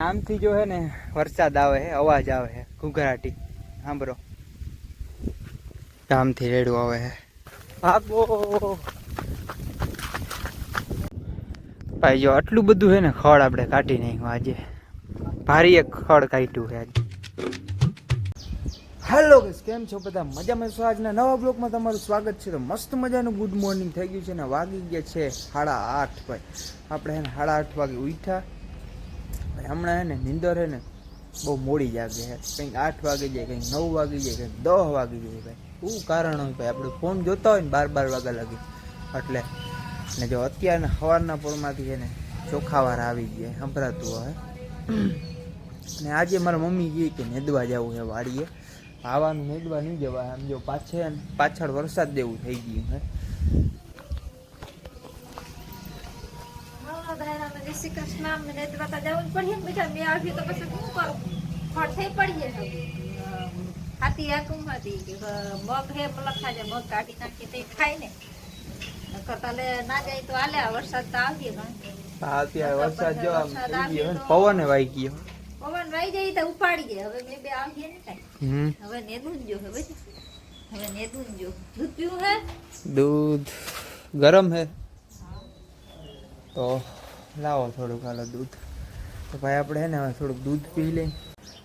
આમથી જો હે ને વરસાદ આવે છે અવાજ આવે છે ઘૂઘરાટી. સાંભળો. આમથી રેડું આવે છે ભાગો. ભાઈ, જો આટલું બધું છે ને ખડ આપણે કાઢી નાખ્યું આજે. ભારી એક ખડ કાઢ્યું છે આજે. હેલો ગેસ કેમ છો બધા? મજામાં છો? આજના નવા બ્લોગમાં તમારું સ્વાગત છે. તો મસ્ત મજાનું ગુડ મોર્નિંગ થઈ ગયું છે ને વાગી ગયા છે સાડા આઠ ભાઈ. આપણે હે સાડા આઠ વાગે ઉઠ્યા. હમણાં હે ને નીંદર હે ને બહુ મોડી જાગે છે કંઈક આઠ વાગી જાય, કંઈક નવ વાગી જાય, કંઈક દસ વાગી જાય ભાઈ. શું કારણ હોય ભાઈ? આપણે ફોન જોતા હોય ને બાર બાર વાગ્યા લાગી. એટલે ને જો અત્યારના સવારના પોરમાંથી છે ને ચોખાવાર આવી ગયા, સંભળાતું હોય. ને આજે મારા મમ્મી કહે કે નેદવા જવું છે વાડીએ. આવાનું નેદવા નહીં જવાય. આમ જો પાછળ પાછળ વરસાદ જેવું થઈ ગયું હે. જય શ્રી કૃષ્ણ. મને તો પાછા જવું જ પડે ને બેટા. મેં આવી તો પછી શું કરું? ખોટ થઈ પડીએ તો. હાથી હાકું હતી કે, અ, મગ હે પેલા ખાજે, મગ કાઢી નાખીએ તો એ ખાય ને. નકર તો લે ના જાય તો હાલે, આ વરસાદ તો આવીએ કાં. હા અત્યારે વરસાદ જો આમ વરસાદ થઈ ગયો આવ્યો ને તો- પવને વાઈ ગયો પવન વાઈ જાય તો ઉપાડીએ. હવે મેં બે આવીએ ને કાંઈ. હમ હવે નેદું જ જો હવે હવે નેદું જ જો દૂધ પીવું હે દૂધ ગરમ હે તો લાવો થોડુંક હાલો દૂધ. તો ભાઈ આપણે હે ને હવે થોડુંક દૂધ પી લઈ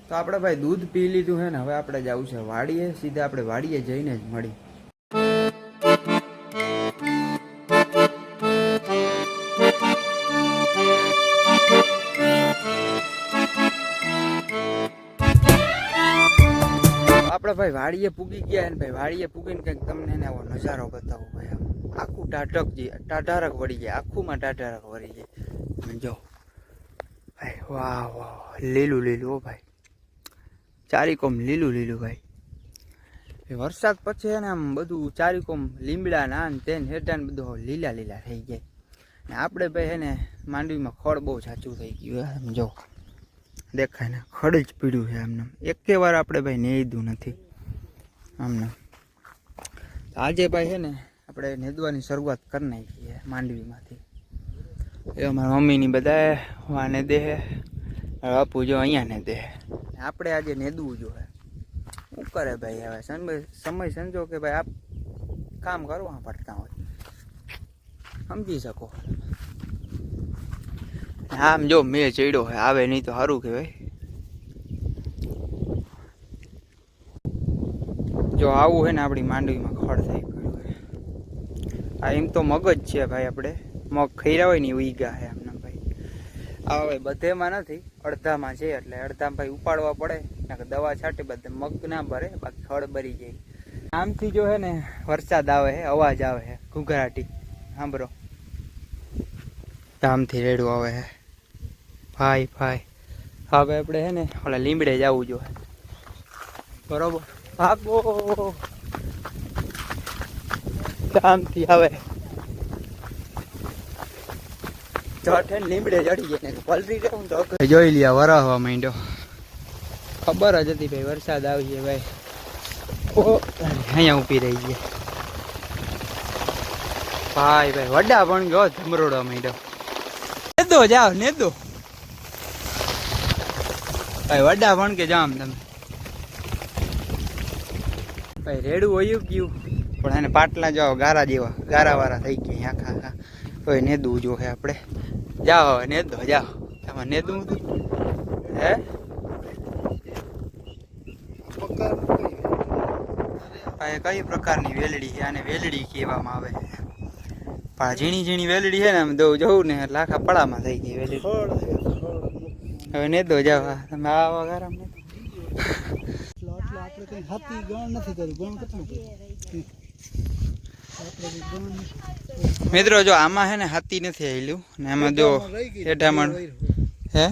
તો આપણે ભાઈ દૂધ પી લીધું હે ને, હવે આપણે જવું છે વાડીએ. સીધા આપણે વાડીએ જઈને જ મળી. આપણે ભાઈ વાડીએ પૂગી ગયા ને ભાઈ વાડીએ પૂગીને કંઈક તમને એને આવો નજારો બતાવો ભાઈ આખું ટાટક જે ટાટારક વળી જાય આખુંમાં ટાટારક વળી જાય અને જો ભાઈ, વાહ વાહ, લીલું લીલું, હો ભાઈ. ચારિકોમ લીલું લીલું ભાઈ. વરસાદ પછી છે ને આમ બધું ચારિકોમ લીમડા ના તેન હેઠા ને બધું લીલા લીલા થઈ જાય ને આપણે ભાઈ છે ને માંડવીમાં ખડ બહુ સાચું થઈ ગયું એમ જો દેખાય ને, ખડ જ પીડ્યું છે એમને એકે વાર આપણે ભાઈ નેદું નથી. આમને આજે ભાઈ છે ને આપણે નેદવાની શરૂઆત કરી નાખી છે માંડવીમાંથી. એ અમારા મમ્મીની બધા વાને દે બાપુ જો અહીંયા ને દે આપણે આજે નેદવું જોઈએ. શું કરે ભાઈ હવે? સમય સમય સમજો કે ભાઈ આપ કામ કરવા પડતા હોય. સમજી શકો. આમ જો મેં ચડ્યો હોય આવે નહીં તો સારું કહેવાય. જો આવું હોય ને આપણી માંડવીમાં ખડ થઈ ગયું હોય આ એમ તો મગજ છે ભાઈ આપણે. મગ ખૈરા હોય ને એ ઉઈગા છે આમના ભાઈ. ભાઈ બધેમાં નથી, અડધામાં છે એટલે અડધામાં ભાઈ ઉપાડવા પડે, નકર દવા છાંટે, બધે મગ ના ભરે, બાકી ખડ ભરી જાય. આમથી જો હે ને વરસાદ આવે છે અવાજ આવે છે ઘૂઘરાટી. સાંભળો. આમથી રેડું આવે છે ભાઈ ભાઈ. હવે આપણે હે ને ઓલા લીમડે જવું જોઈએ બરોબર? ભાગો! શાંતિ આવે ચઠે ને લીમડે ચડી જાય ને પલરી જાઉં તો અકળ. જોઈ લ્યા, વરાહવા માંડ્યો. ખબર જ હતી ભાઈ, વરસાદ આવી છે ભાઈ. અહીંયા ઊભી રહી ગઈ. ભાઈ ભાઈ વડા પણ ગયો ધમરોડવા માંડ્યો. નેદો જાઓ, નેદો. ભાઈ વડા પણ કે જામ તમે. ભાઈ, રેડું વયું ગયું. પણ એને પાટલા જાઓ ગારા જેવા ગારા વાળા થઈ ગયા આખા આખા. તો એને જો હે આપણે. જાઓ હવે નેદો જાઓ. એમાં નેદવું હતું હે? કઈ પ્રકારની વેલડી છે? આને વેલડી કહેવામાં આવે છે. પણ ઝીણી ઝીણી વેલડી છે ને, આમ દઉં જવું ને આખા પડામાં થઈ ગઈ વેલડી. હવે નેદો જાઓ. જાવ તમે આવા ગારામાં નેદો. આપણે કઈ હાથી ગણ નથી કર્યું, ગણ કેટલું કર્યું આપણે કઈ ગણ મિત્રો જો આમાં છે ને હાથી નથી આવેલું ને આમાં જો હેઠામણ હે?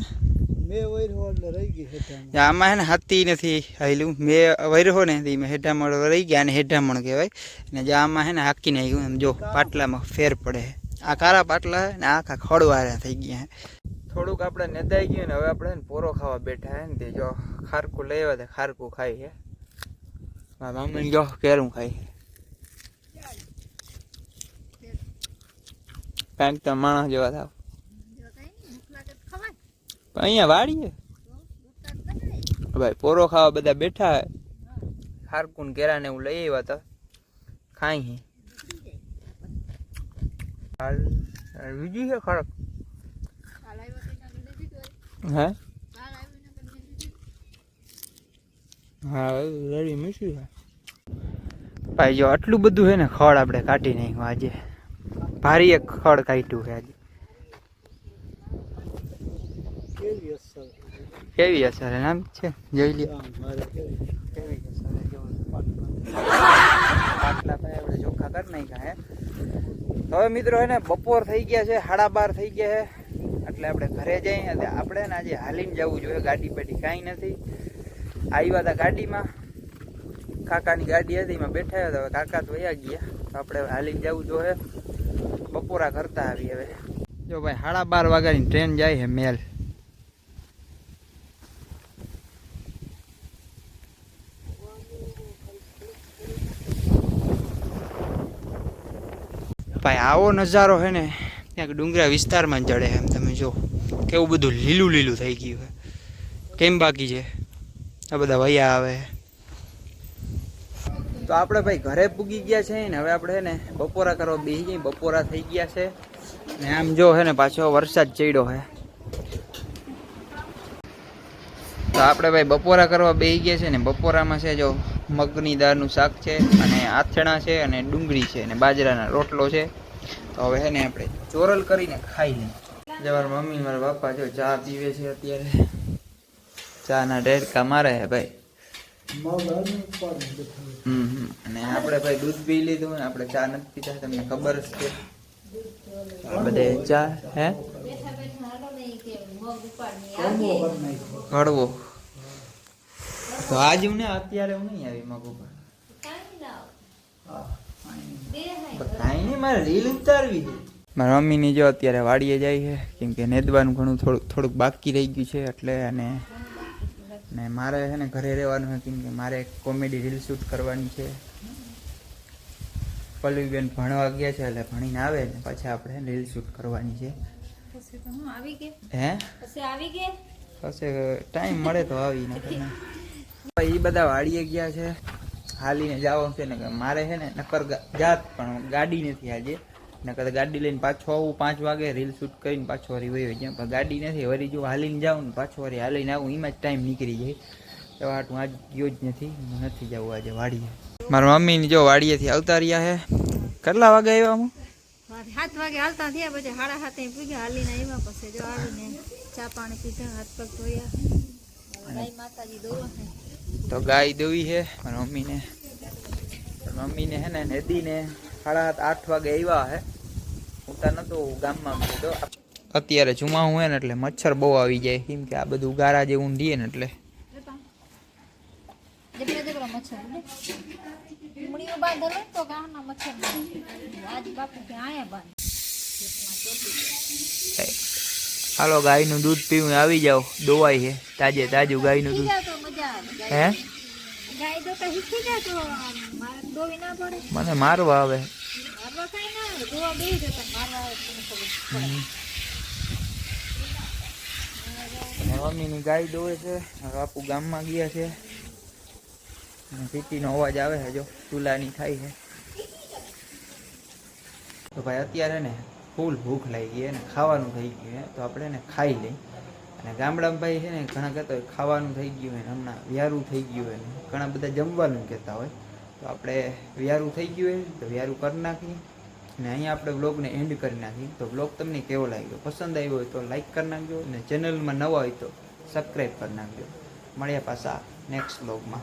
આમાં છે ને હાથી નથી આવેલું મેં વૈરહો ને તે હેઠામણ રહી ગયા અને હેઠામણ કહેવાય. ને જે આમાં છે ને હાકીને આવ્યું એમ જો પાટલામાં ફેર પડે આ કારા પાટલા ને આખા ખડવાળા થઈ ગયા થોડુંક આપણે નેદાઈ ગયું ને હવે આપણે ને પોરો ખાવા બેઠા હે ને તે જો ખારકું લઈ આવ્યા તે ખારકું ખાઈ છે મારા જો કેરું ખાઈ કાંઈક તો માણસ જેવા થાવ. જો કાંઈ નહીં, ભૂખ લાગે તો ખવાય. પણ અહીંયા વાડીએ? ભાઈ પોરો ખાવા બધા બેઠા હે. હારકુન કેરા ને એવું લઈ આવ્યા હતા ખાઈ હી. હાલ હાલ બીજી છે ખડક? હે? હા રેડી મીઠી છે ભાઈ જો આટલું બધું છે ને ખડ આપણે કાઢી નાખ્યું આજે. ભારી એક ખડ કાઢ્યું છે આજે. કેવી અસર? નામ છે? જોઈ લે પાટલા. આપણે ચોખ્ખા કરી નાખ્યા હે હવે મિત્રો એને ને બપોર થઈ ગયા છે સાડા બાર થઈ ગયા છે. એટલે આપણે ઘરે જઈએ. આપણે ને આજે હાલીને જવું જોઈએ. ગાડી પેટી કાંઈ નથી. આવ્યા હતા ગાડીમાં. કાકાની ગાડી હતી એમાં બેઠા હતા. હવે કાકા તો વયા ગયા. તો આપણે હાલીને જવું જોઈએ. બપોરા કરતા આવી હવે. જો ભાઈ સાડા બાર વાગ્યાની ટ્રેન જાય છે મેલ. ભાઈ આવો નજારો છે ને, ક્યાંક ડુંગરા વિસ્તારમાં જડે એમ તમે જો. કેવું બધું લીલું લીલું થઈ ગયું છે. કેમ બાકી છે? આ બધા વૈયા આવે તો આપણે ભાઈ ઘરે પૂગી ગયા છે ને, હવે આપણે ને બપોરા કરવા બેસી જઈએ, બપોરા થઈ ગયા છે. ને આમ જો હે ને, પાછો વરસાદ ચડ્યો હે તો આપણે ભાઈ બપોરા કરવા બેસી ગયા છે ને, બપોરામાં છે જો મગની દાળનું શાક છે અને આથણા છે અને ડુંગળી છે અને બાજરાના રોટલો છે. તો હવે છે ને આપણે ચોરલ કરીને ખાઈ લઈએ. જવાર મમ્મી મારા પપ્પા જો ચા પીવે છે અત્યારે. ચાના ડેડકા મારે હે ભાઈ. અને આપણે ભાઈ દૂધ પી લીધું ને આપણે ચા નથી પીતા, તમને ખબર જ છે બધે ચા, હે હળવો તો આજ હું ને અત્યારે હું નહીં આવી મગ પર કાંઈ લાવ. હા બે હાય. કાંઈ નહીં, મારે રીલ ઉતારવી છે મારા મમ્મીની જો અત્યારે વાડીએ જાય છે, કેમ કે નેદવાનું ઘણું થોડુંક થોડુંક બાકી રહી ગયું છે, એટલે અને ને મારે છે ને ઘરે રહેવાનું છે કેમ કે મારે કોમેડી રીલ શૂટ કરવાની છે. પલ્લવીબેન ભણવા ગયા છે એટલે ભણીને આવે ને પછી આપણે રીલ શૂટ કરવાની છે. હું પછી ટાઈમ મળે તો આવી ને એ બધા વાડીએ ગયા છે. હાલીને જવાનું છે ને મારે છે ને નકર જાત પણ ગાડી નથી આજે. નકર ગાડી લઈને પાછો આવું પાંચ વાગે રીલ શૂટ કરીને પાછો વળી વયો જાય. પણ ગાડી નથી વળી જો હાલીને જાઉં ને પાછો વળી હાલીને આવું એમાં જ ટાઈમ નીકળી જાય. તો હાટું આજ ગયો જ નથી નથી જવું આજે વાડીએ. મારા મમ્મીને જો વાડીએથી આવતા રહ્યા હે. કેટલા વાગે આવ્યા હું? સાત વાગે હાલતા થયા પછી સાડા સાતે પૂગ્યા હાલીને આવ્યા પછી જો આવીને ચા પાણી પીધા હાથ પગ ધોયા. ગાય માતાજી દોવા તો ગાય દોવી છે મારા મમ્મીને. મમ્મીને હે ને નદીને. સાડા સાત આઠ વાગે આવ્યા હે. હું ત્યાં નતો ગામમાં કીધો અત્યારે ચુમા હોય ને એટલે મચ્છર બહુ આવી જાય. કેમ કે આ બધું ગારા જેવું ઊંડીએ ને એટલે. જબરા જબરા મચ્છર ઉડે ઉમણીઓ બાંધેલો ને તો ગામના મચ્છર આજ બાપુ કે આયા બાંધ હાલો ગાયનું દૂધ પીવું આવી જાઓ. દોવાય છે તાજે તાજું ગાયનું દૂધ. તો હે? ગાય તો શીખી જાય તો મને મારવા આવે. મમ્મી ના મમ્મીની ગાય દોવે છે બાપુ બાપુ ગામમાં ગયા છે. સીટીનો અવાજ આવે છે જો ચૂલાની થાય છે. તો ભાઈ અત્યારે ને ફૂલ ભૂખ લાગી ગઈ અને ખાવાનું થઈ ગયું તો આપણે ને ખાઈ લઈ અને ગામડામાં ભાઈ છે ને ઘણા કહેતા હોય ખાવાનું થઈ ગયું હોય ને હમણાં વ્યારું થઈ ગયું હોય ને ઘણા બધા જમવાનું કહેતા હોય. તો આપણે વ્યારું થઈ ગયું હોય તો વ્યારું કરી નાખીએ. અને અહીંયા આપણે બ્લોગને એન્ડ કરી નાખીએ. તો બ્લોગ તમને કેવો લાગ્યો? પસંદ આવ્યો હોય તો લાઇક કરી નાખજો અને ચેનલમાં નવા હોય તો સબસ્ક્રાઈબ કરી નાખજો. મળ્યા પાછા નેક્સ્ટ બ્લોગમાં